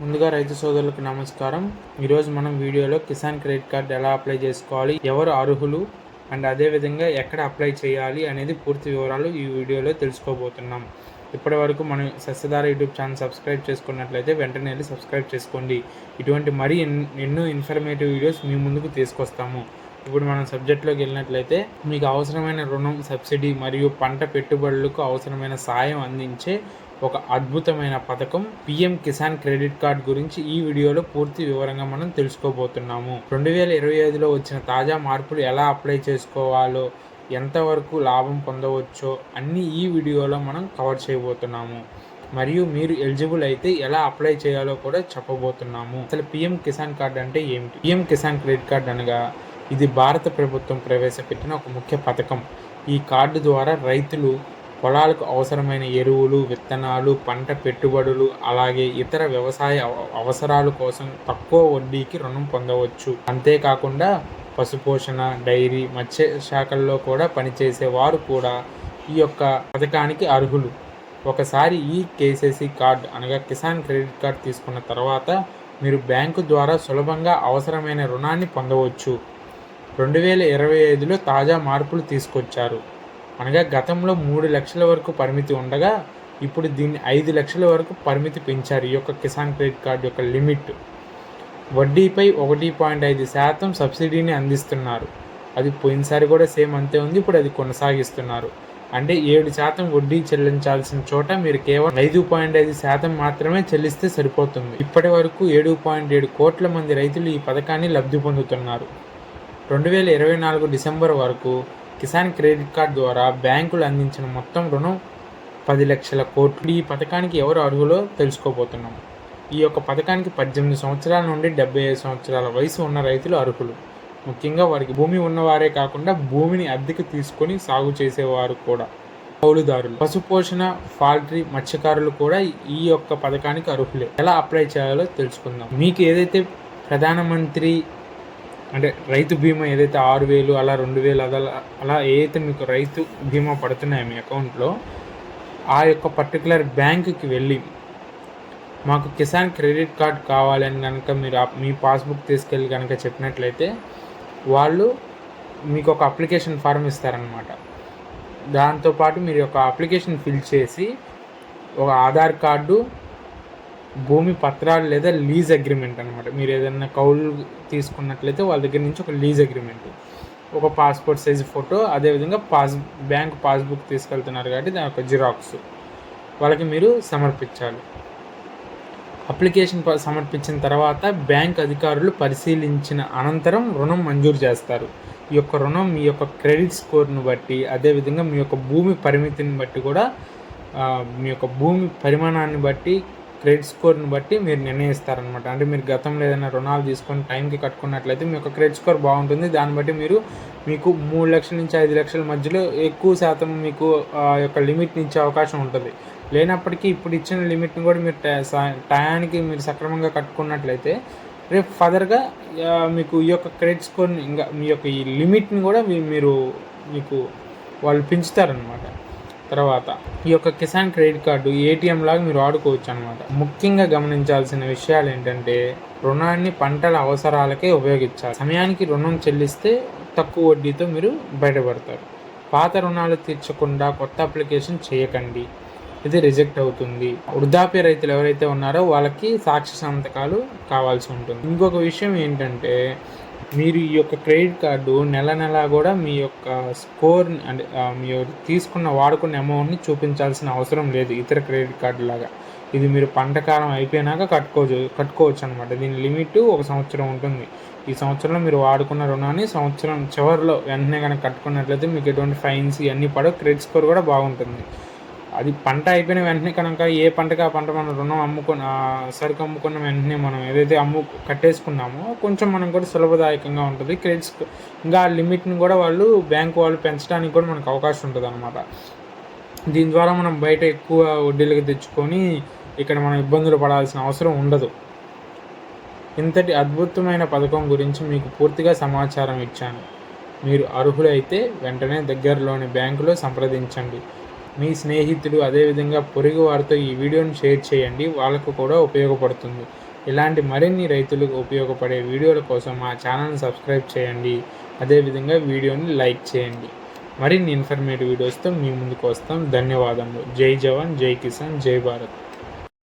ముందుగా రైతు సోదరులకు నమస్కారం. ఈరోజు మనం వీడియోలో కిసాన్ క్రెడిట్ కార్డ్ ఎలా అప్లై చేసుకోవాలి ఎవరు అర్హులు అండ్ అదేవిధంగా ఎక్కడ అప్లై చేయాలి అనేది పూర్తి వివరాలు ఈ వీడియోలో తెలుసుకోబోతున్నాం. ఇప్పటి వరకు మనం సస్యధార యూట్యూబ్ ఛానల్ సబ్స్క్రైబ్ చేసుకున్నట్లయితే వెంటనే వెళ్ళి సబ్స్క్రైబ్ చేసుకోండి. ఇటువంటి మరీ ఎన్- ఎన్నో ఇన్ఫర్మేటివ్ వీడియోస్ మీ ముందుకు తీసుకొస్తాము. ఇప్పుడు మనం సబ్జెక్ట్లోకి వెళ్ళినట్లయితే మీకు అవసరమైన రుణం సబ్సిడీ మరియు పంట పెట్టుబడులకు అవసరమైన సాయం అందించే ఒక అద్భుతమైన పథకం పిఎం కిసాన్ క్రెడిట్ కార్డ్ గురించి ఈ వీడియోలో పూర్తి వివరంగా మనం తెలుసుకోబోతున్నాము. రెండు వేల ఇరవై ఐదులో వచ్చిన తాజా మార్పులు ఎలా అప్లై చేసుకోవాలో ఎంతవరకు లాభం పొందవచ్చో అన్నీ ఈ వీడియోలో మనం కవర్ చేయబోతున్నాము. మరియు మీరు ఎలిజిబుల్ అయితే ఎలా అప్లై చేయాలో కూడా చెప్పబోతున్నాము. అసలు పిఎం కిసాన్ కార్డ్ అంటే ఏమిటి? పిఎం కిసాన్ క్రెడిట్ కార్డ్ అనగా ఇది భారత ప్రభుత్వం ప్రవేశపెట్టిన ఒక ముఖ్య పథకం. ఈ కార్డు ద్వారా రైతులు పొలాలకు అవసరమైన ఎరువులు విత్తనాలు పంట పెట్టుబడులు అలాగే ఇతర వ్యవసాయ అవసరాల కోసం తక్కువ వడ్డీకి రుణం పొందవచ్చు. అంతేకాకుండా పశుపోషణ డైరీ మత్స్య శాఖల్లో కూడా పనిచేసే వారు కూడా ఈ యొక్క పథకానికి అర్హులు. ఒకసారి ఈ కేసీసీ కార్డ్ అనగా కిసాన్ క్రెడిట్ కార్డ్ తీసుకున్న తర్వాత మీరు బ్యాంకు ద్వారా సులభంగా అవసరమైన రుణాన్ని పొందవచ్చు. రెండు వేల ఇరవై ఐదులో తాజా మార్పులు తీసుకొచ్చారు. అనగా గతంలో మూడు లక్షల వరకు పరిమితి ఉండగా ఇప్పుడు దీన్ని ఐదు లక్షల వరకు పరిమితి పెంచారు ఈ యొక్క కిసాన్ క్రెడిట్ కార్డు యొక్క లిమిట్. వడ్డీపై ఒకటి పాయింట్ ఐదు శాతం సబ్సిడీని అందిస్తున్నారు. అది పోయినసారి కూడా సేమ్ అంతే ఉంది ఇప్పుడు అది కొనసాగిస్తున్నారు. అంటే ఏడు శాతం వడ్డీ చెల్లించాల్సిన చోట మీరు కేవలం ఐదు పాయింట్ ఐదు శాతం మాత్రమే చెల్లిస్తే సరిపోతుంది. ఇప్పటి వరకు ఏడు పాయింట్ ఏడు కోట్ల మంది రైతులు ఈ పథకాన్ని లబ్ధి పొందుతున్నారు. రెండు వేల ఇరవై నాలుగు డిసెంబర్ వరకు కిసాన్ క్రెడిట్ కార్డ్ ద్వారా బ్యాంకులు అందించిన మొత్తం రుణం పది లక్షల కోట్లు. ఈ పథకానికి ఎవరు అర్హులో తెలుసుకోబోతున్నాం. ఈ యొక్క పథకానికి పద్దెనిమిది సంవత్సరాల నుండి డెబ్బై ఐదు సంవత్సరాల వయసు ఉన్న రైతులు అర్హులు. ముఖ్యంగా వారికి భూమి ఉన్నవారే కాకుండా భూమిని అద్దెకు తీసుకొని సాగు చేసేవారు కూడా కౌలుదారులు పశుపోషణ పౌల్ట్రీ మత్స్యకారులు కూడా ఈ యొక్క పథకానికి అర్హులే. ఎలా అప్లై చేయాలో తెలుసుకుందాం. మీకు ఏదైతే ప్రధానమంత్రి అంటే రైతు బీమా ఏదైతే ఆరు వేలు అలా రెండు వేలు అలా అలా ఏదైతే మీకు రైతు బీమా పడుతున్నాయో మీ అకౌంట్లో ఆ యొక్క పర్టికులర్ బ్యాంకుకి వెళ్ళి మాకు కిసాన్ క్రెడిట్ కార్డ్ కావాలని కనుక మీరు మీ పాస్బుక్ తీసుకెళ్ళి కనుక చెప్పినట్లయితే వాళ్ళు మీకు ఒక అప్లికేషన్ ఫారం ఇస్తారనమాట దాంతోపాటు మీరు ఒక అప్లికేషన్ ఫిల్ చేసి ఒక ఆధార్ కార్డు భూమి పత్రాలు లేదా లీజ్ అగ్రిమెంట్ అనమాట మీరు ఏదైనా కౌలు తీసుకున్నట్లయితే వాళ్ళ దగ్గర నుంచి ఒక లీజ్ అగ్రిమెంట్. ఒక పాస్పోర్ట్ సైజ్ ఫోటో అదేవిధంగా పాస్ బ్యాంక్ పాస్బుక్ తీసుకెళ్తున్నారు కాబట్టి దాని యొక్క జిరాక్స్. వాళ్ళకి మీరు సమర్పించాలి. అప్లికేషన్ ప- సమర్పించిన తర్వాత బ్యాంక్ అధికారులు పరిశీలించిన అనంతరం రుణం మంజూరు చేస్తారు. ఈ యొక్క రుణం మీ యొక్క క్రెడిట్ స్కోర్ను బట్టి అదేవిధంగా మీ యొక్క భూమి పరిమితిని బట్టి కూడా మీ యొక్క భూమి పరిమాణాన్ని బట్టి క్రెడిట్ స్కోర్ని బట్టి మీరు నిర్ణయిస్తారనమాట అంటే మీరు గతంలో ఏదైనా రుణాలు తీసుకొని టైంకి కట్టుకున్నట్లయితే మీ యొక్క క్రెడిట్ స్కోర్ బాగుంటుంది. దాన్ని బట్టి మీరు మీకు మూడు లక్షల నుంచి ఐదు లక్షల మధ్యలో ఎక్కువ శాతం మీకు ఆ యొక్క లిమిట్ని ఇచ్చే అవకాశం ఉంటుంది. లేనప్పటికీ ఇప్పుడు ఇచ్చిన లిమిట్ని కూడా మీరు టయానికి మీరు సక్రమంగా కట్టుకున్నట్లయితే రేపు ఫర్దర్గా మీకు ఈ యొక్క క్రెడిట్ స్కోర్ని ఇంకా మీ యొక్క ఈ లిమిట్ని కూడా మీ- మీరు మీకు వాళ్ళు పెంచుతారనమాట తర్వాత ఈ యొక్క కిసాన్ క్రెడిట్ కార్డు ఏటీఎం లాగా మీరు వాడుకోవచ్చు అనమాట ముఖ్యంగా గమనించాల్సిన విషయాలు ఏంటంటే రుణాన్ని పంటల అవసరాలకే ఉపయోగించాలి. సమయానికి రుణం చెల్లిస్తే తక్కువ వడ్డీతో మీరు బయటపడతారు. పాత రుణాలు తీర్చకుండా కొత్త అప్లికేషన్ చేయకండి. ఇది రిజెక్ట్ అవుతుంది. వృద్ధాప్య రైతులు ఎవరైతే ఉన్నారో వాళ్ళకి సాక్షి సంతకాలు కావాల్సి ఉంటుంది. ఇంకొక విషయం ఏంటంటే మీరు ఈ యొక్క క్రెడిట్ కార్డు నెల నెల కూడా మీ యొక్క స్కోర్ అంటే మీరు మీ తీసుకున్న వాడుకున్న అమౌంట్ని చూపించాల్సిన అవసరం లేదు ఇతర క్రెడిట్ కార్డు లాగా. ఇది మీరు పంట కాలం అయిపోయినాక కట్టుకోవచ్చు కట్టుకోవచ్చు అనమాట దీని లిమిట్ ఒక సంవత్సరం ఉంటుంది. ఈ సంవత్సరంలో మీరు వాడుకున్న రుణాన్ని సంవత్సరం చివరిలో వెంటనే కనుక కట్టుకున్నట్లయితే మీకు ఎటువంటి ఫైన్స్ ఇవన్నీ పడవు. క్రెడిట్ స్కోర్ కూడా బాగుంటుంది. అది పంట అయిపోయిన వెంటనే కనుక ఏ పంటకి ఆ పంట మనం రుణం అమ్ముకున్న సరుకు అమ్ముకున్న వెంటనే మనం ఏదైతే అమ్ము కట్టేసుకున్నామో కొంచెం మనం కూడా సులభదాయకంగా ఉంటుంది. క్రెడిట్ ఇంకా ఆ లిమిట్ని కూడా వాళ్ళు బ్యాంక్ వాళ్ళు పెంచడానికి కూడా మనకు అవకాశం ఉంటుంది అనమాట దీని ద్వారా మనం బయట ఎక్కువ వడ్డీలకు తెచ్చుకొని ఇక్కడ మనం ఇబ్బందులు పడాల్సిన అవసరం ఉండదు. ఇంతటి అద్భుతమైన పథకం గురించి మీకు పూర్తిగా సమాచారం ఇచ్చాను. మీరు అర్హులైతే వెంటనే దగ్గరలోని బ్యాంకులో సంప్రదించండి. మీ స్నేహితులు అదేవిధంగా పొరుగు వారితో ఈ వీడియోని షేర్ చేయండి. వాళ్ళకు కూడా ఉపయోగపడుతుంది. ఇలాంటి మరిన్ని రైతులకు ఉపయోగపడే వీడియోల కోసం మా ఛానల్ని సబ్స్క్రైబ్ చేయండి. అదేవిధంగా వీడియోని లైక్ చేయండి. మరిన్ని ఇన్ఫర్మేటివ్ వీడియోస్తో మీ ముందుకు వస్తాం. ధన్యవాదములు. జై జవాన్ జై కిసాన్ జై భారత్.